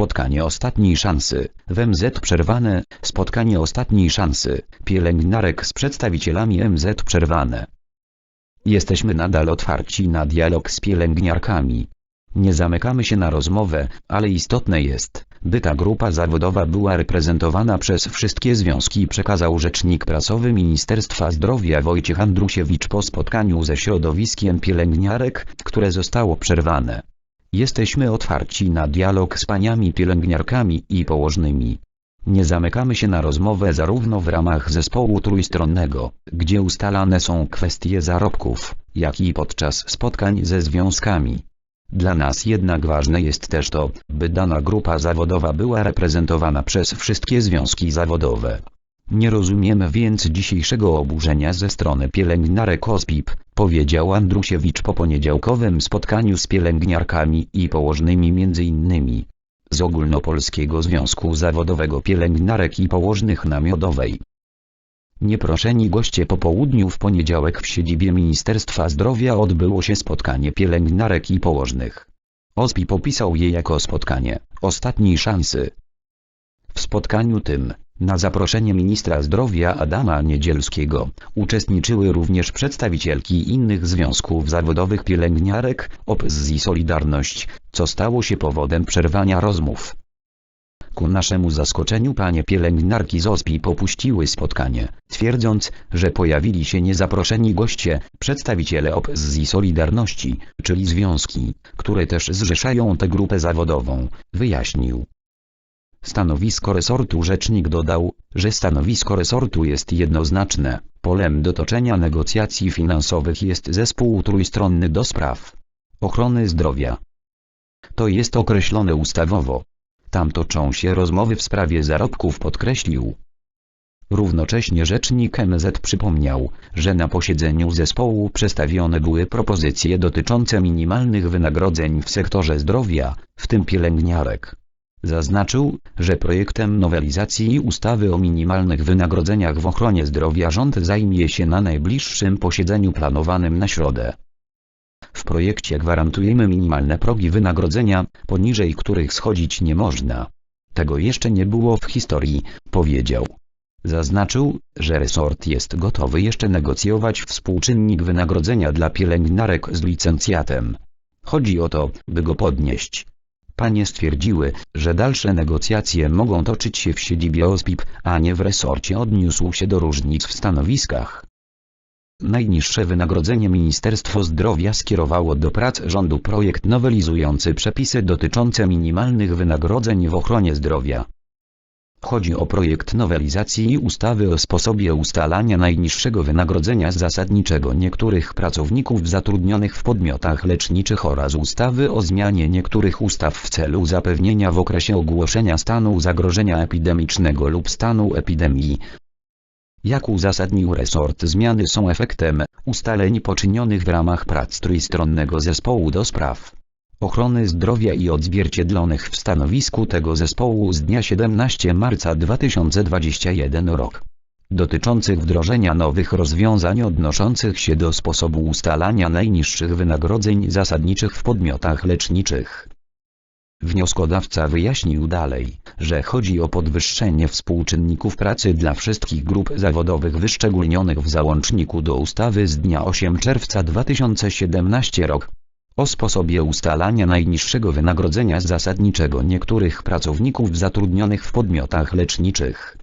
spotkanie ostatniej szansy. W MZ przerwane, spotkanie ostatniej szansy. Pielęgniarek z przedstawicielami MZ przerwane. Jesteśmy nadal otwarci na dialog z pielęgniarkami. Nie zamykamy się na rozmowę, ale istotne jest, by ta grupa zawodowa była reprezentowana przez wszystkie związki przekazał rzecznik prasowy Ministerstwa Zdrowia Wojciech Andrusiewicz po spotkaniu ze środowiskiem pielęgniarek, które zostało przerwane. Jesteśmy otwarci na dialog z paniami pielęgniarkami i położnymi. Nie zamykamy się na rozmowę zarówno w ramach zespołu trójstronnego, gdzie ustalane są kwestie zarobków, jak i podczas spotkań ze związkami. Dla nas jednak ważne jest też to, by dana grupa zawodowa była reprezentowana przez wszystkie związki zawodowe. Nie rozumiemy więc dzisiejszego oburzenia ze strony pielęgniarek OSPIP, powiedział Andrusiewicz po poniedziałkowym spotkaniu z pielęgniarkami i położnymi m.in. z Ogólnopolskiego Związku Zawodowego Pielęgniarek i Położnych na Miodowej. Nieproszeni goście po południu w poniedziałek w siedzibie Ministerstwa Zdrowia odbyło się spotkanie pielęgniarek i położnych. OSPI popisał je jako spotkanie ostatniej szansy. W spotkaniu tym, na zaproszenie ministra zdrowia Adama Niedzielskiego, uczestniczyły również przedstawicielki innych związków zawodowych pielęgniarek, OPZ i Solidarność, co stało się powodem przerwania rozmów. Ku naszemu zaskoczeniu panie pielęgniarki z OSPI popuściły spotkanie, twierdząc, że pojawili się niezaproszeni goście, przedstawiciele OPZ i Solidarności, czyli związki, które też zrzeszają tę grupę zawodową, wyjaśnił. Stanowisko resortu rzecznik dodał, że stanowisko resortu jest jednoznaczne, polem do toczenia negocjacji finansowych jest zespół trójstronny do spraw ochrony zdrowia. To jest określone ustawowo. Tam toczą się rozmowy w sprawie zarobków podkreślił. Równocześnie rzecznik MZ przypomniał, że na posiedzeniu zespołu przedstawione były propozycje dotyczące minimalnych wynagrodzeń w sektorze zdrowia, w tym pielęgniarek. Zaznaczył, że projektem nowelizacji ustawy o minimalnych wynagrodzeniach w ochronie zdrowia rząd zajmie się na najbliższym posiedzeniu planowanym na środę. W projekcie gwarantujemy minimalne progi wynagrodzenia, poniżej których schodzić nie można. Tego jeszcze nie było w historii, powiedział. Zaznaczył, że resort jest gotowy jeszcze negocjować współczynnik wynagrodzenia dla pielęgniarek z licencjatem. Chodzi o to, by go podnieść. Panie stwierdziły, że dalsze negocjacje mogą toczyć się w siedzibie OSPIP, a nie w resorcie odniósł się do różnic w stanowiskach. Najniższe wynagrodzenie Ministerstwo Zdrowia skierowało do prac rządu projekt nowelizujący przepisy dotyczące minimalnych wynagrodzeń w ochronie zdrowia. Chodzi o projekt nowelizacji ustawy o sposobie ustalania najniższego wynagrodzenia zasadniczego niektórych pracowników zatrudnionych w podmiotach leczniczych oraz ustawy o zmianie niektórych ustaw w celu zapewnienia w okresie ogłoszenia stanu zagrożenia epidemicznego lub stanu epidemii. Jak uzasadnił resort zmiany są efektem ustaleń poczynionych w ramach prac trójstronnego zespołu do spraw ochrony zdrowia i odzwierciedlonych w stanowisku tego zespołu z dnia 17 marca 2021 rok dotyczących wdrożenia nowych rozwiązań odnoszących się do sposobu ustalania najniższych wynagrodzeń zasadniczych w podmiotach leczniczych. Wnioskodawca wyjaśnił dalej, że chodzi o podwyższenie współczynników pracy dla wszystkich grup zawodowych wyszczególnionych w załączniku do ustawy z dnia 8 czerwca 2017 rok o sposobie ustalania najniższego wynagrodzenia zasadniczego niektórych pracowników zatrudnionych w podmiotach leczniczych.